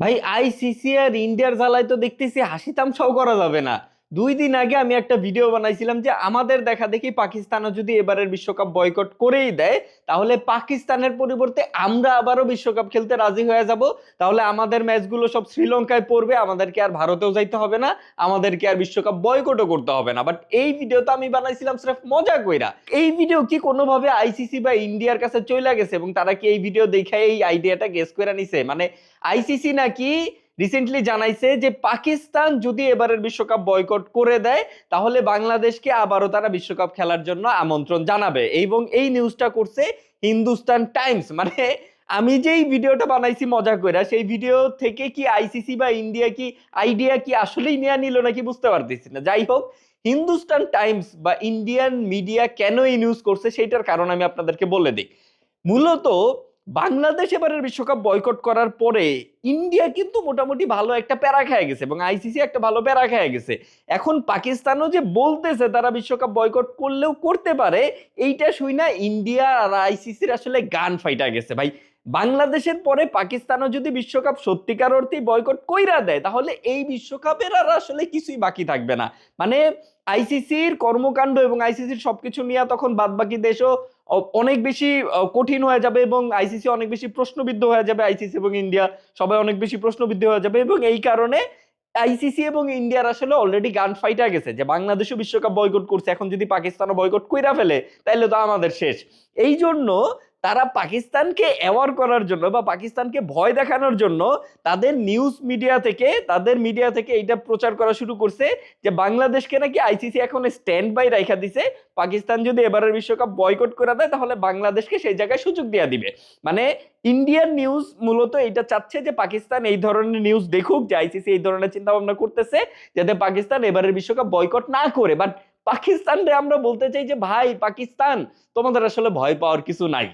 ভাই আইসিসি আর ইন্ডিয়ার জ্বালায় তো দেখতেছি হাসি তামসাও করা যাবে না। দুই দিন আগে আমি একটা ভিডিও বানাইছিলাম যে আমাদের দেখা দেখি পাকিস্তানও যদি এবারের বিশ্বকাপ বয়কট করেই দেয়, তাহলে পাকিস্তানের পরিবর্তে আমরা আবারও বিশ্বকাপ খেলতে রাজি হয়ে যাব। তাহলে আমাদের ম্যাচগুলো সব শ্রীলঙ্কায় পড়বে, আমাদেরকে আর ভারতেও যাইতে হবে না, আমাদেরকে আর বিশ্বকাপ বয়কটও করতে হবে না। বাট এই ভিডিও তো আমি বানাইছিলাম স্রেফ মজা কইরা। এই ভিডিও কি কোনোভাবে আইসিসি বা ইন্ডিয়ার কাছে চলে গেছে এবং তারা কি এই ভিডিও দেখে এই আইডিয়াটা গেস করে নিছে? মানে আইসিসি নাকি রিসেন্টলি জানাইছে যে পাকিস্তান যদি এবারের বিশ্বকাপ বয়কট করে দেয়, তাহলে বাংলাদেশকে আবারও তারা বিশ্বকাপ খেলার জন্য আমন্ত্রণ জানাবে। এবং এই নিউজটা করছে হিন্দুস্তান টাইমস। মানে আমি যেই ভিডিওটা বানাইছি মজা করে সেই ভিডিও থেকে কি আইসিসি বা ইন্ডিয়া কি আইডিয়া কি আসলেই নেওয়া নিল নাকি বুঝতে পারতেছি না। যাই হোক, হিন্দুস্তান টাইমস বা ইন্ডিয়ান মিডিয়া কেন এই নিউজ করছে সেইটার কারণ আমি আপনাদেরকে বলে দিই। মূলত বাংলাদেশ এবারের বিশ্বকাপ বয়কট করার পরে ইন্ডিয়া কিন্তু মোটামুটি ভালো একটা প্যারা খেয়ে গেছে এবং আইসিসি একটা ভালো প্যারা খেয়ে গেছে। এখন পাকিস্তানও যে বলতেছে তারা বিশ্বকাপ বয়কট করলেও করতে পারে, এইটা শুই না ইন্ডিয়া আর আইসিসির আসলে গান ফাইটা গেছে। ভাই, বাংলাদেশের পরে পাকিস্তানও যদি বিশ্বকাপ সত্যিকার অর্থে বয়কট কইরা দেয়, তাহলে এই বিশ্বকাপের আর আসলে কিছুই বাকি থাকবে না। মানে আইসিসির কর্মকাণ্ড এবং আইসিসির সবকিছু নিয়ে তখন বাদবাকি দেশও অনেক বেশি কঠিন হয়ে যাবে এবং আইসিসি অনেক বেশি প্রশ্নবিদ্ধ হয়ে যাবে আইসিসি এবং ইন্ডিয়া সবাই অনেক বেশি প্রশ্নবিদ্ধ হয়ে যাবে এবং এই কারণে আইসিসি এবং ইন্ডিয়ার আসলে অলরেডি গান ফাইটা গেছে যে বাংলাদেশও বিশ্বকাপ বয়কট করছে, এখন যদি পাকিস্তানও বয়কট কইরা ফেলে তাহলে তো আমাদের শেষ। এই জন্য তারা পাকিস্তানকে অ্যাওয়ার করার জন্য বা পাকিস্তানকে ভয় দেখানোর জন্য তাদের নিউজ মিডিয়া থেকে, তাদের মিডিয়া থেকে এইটা প্রচার করা শুরু করছে যে বাংলাদেশকে নাকি আইসিসি এখন স্ট্যান্ড বাই রাইখা দিছে। পাকিস্তান যদি এবারের বিশ্বকাপ বয়কট করে দেয়, তাহলে বাংলাদেশকে সেই জায়গায় সুযোগ দেওয়া দিবে। মানে ইন্ডিয়ান নিউজ মূলত এটা চাচ্ছে যে পাকিস্তান এই ধরনের নিউজ দেখুক, যে আইসিসি এই ধরনের চিন্তা ভাবনা করতেছে, যাতে পাকিস্তান এবারের বিশ্বকাপ বয়কট না করে। বাট পাকিস্তানরে আমরা বলতে চাই যে, ভাই, পাকিস্তান, তোমাদের আসলে ভয় পাওয়ার কিছু নাই।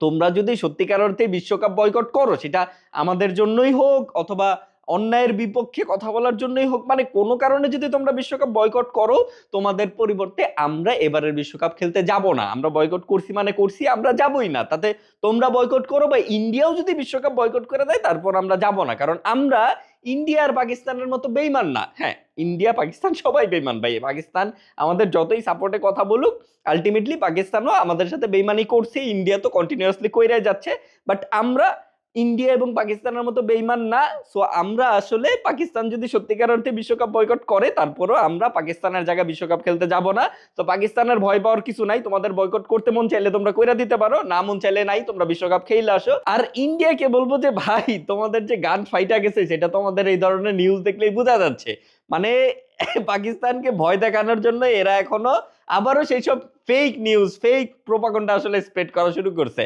তোমরা যদি সত্যিকার অর্থে বিশ্বকাপ বয়কট করো, সেটা আমাদের জন্যই হোক অথবা অন্যায়ের বিপক্ষে কথা বলার জন্যই হোক মানে কোনো কারণে যদি তোমরা বিশ্বকাপ বয়কট করো, তোমাদের পরিবর্তে আমরা এবারের বিশ্বকাপ খেলতে যাব না। আমরা বয়কট করছি মানে করছি, আমরা যাবই না। তাতে তোমরা বয়কট করো বা ইন্ডিয়াও যদি বিশ্বকাপ বয়কট করে দেয়, তারপর আমরা যাব না। কারণ আমরা ইন্ডিয়া আর পাকিস্তানের মতো বেইমান না। হ্যাঁ ইন্ডিয়া, পাকিস্তান সবাই বেইমান ভাই। পাকিস্তান আমাদের যতই সাপোর্টে কথা বলুক আলটিমেটলি পাকিস্তানও আমাদের সাথে বেইমানি করছে ইন্ডিয়া তো কন্টিনিউয়াসলি কইরে যাচ্ছে। বাট আমরা ইন্ডিয়া এবং পাকিস্তানের মতো বেইমান না। সো আমরা আসলে পাকিস্তান যদি সত্যিকার অর্থে বিশ্বকাপ বয়কট করে, তারপরও আমরা পাকিস্তানের জায়গায় বিশ্বকাপ খেলতে যাব না। তো পাকিস্তানের ভয় পাওয়ার কিছু নাই। তোমাদের বয়কট করতে মন চাইলে তোমরা কইরা দিতে পারো, না মন চাইলে নাই, তোমরা বিশ্বকাপ খেলে আসো। আর ইন্ডিয়াকে বলব যে, ভাই, তোমাদের যে গান ফাইটা গেছে, সেটা তোমাদের এই ধরনের নিউজ দেখলেই বোঝা যাচ্ছে। মানে পাকিস্তানকে ভয় দেখানোর জন্য এরা এখনও আবারও সেই সব ফেক নিউজ ফেক প্রোপাগন্ডা আসলে স্প্রেড করা শুরু করছে।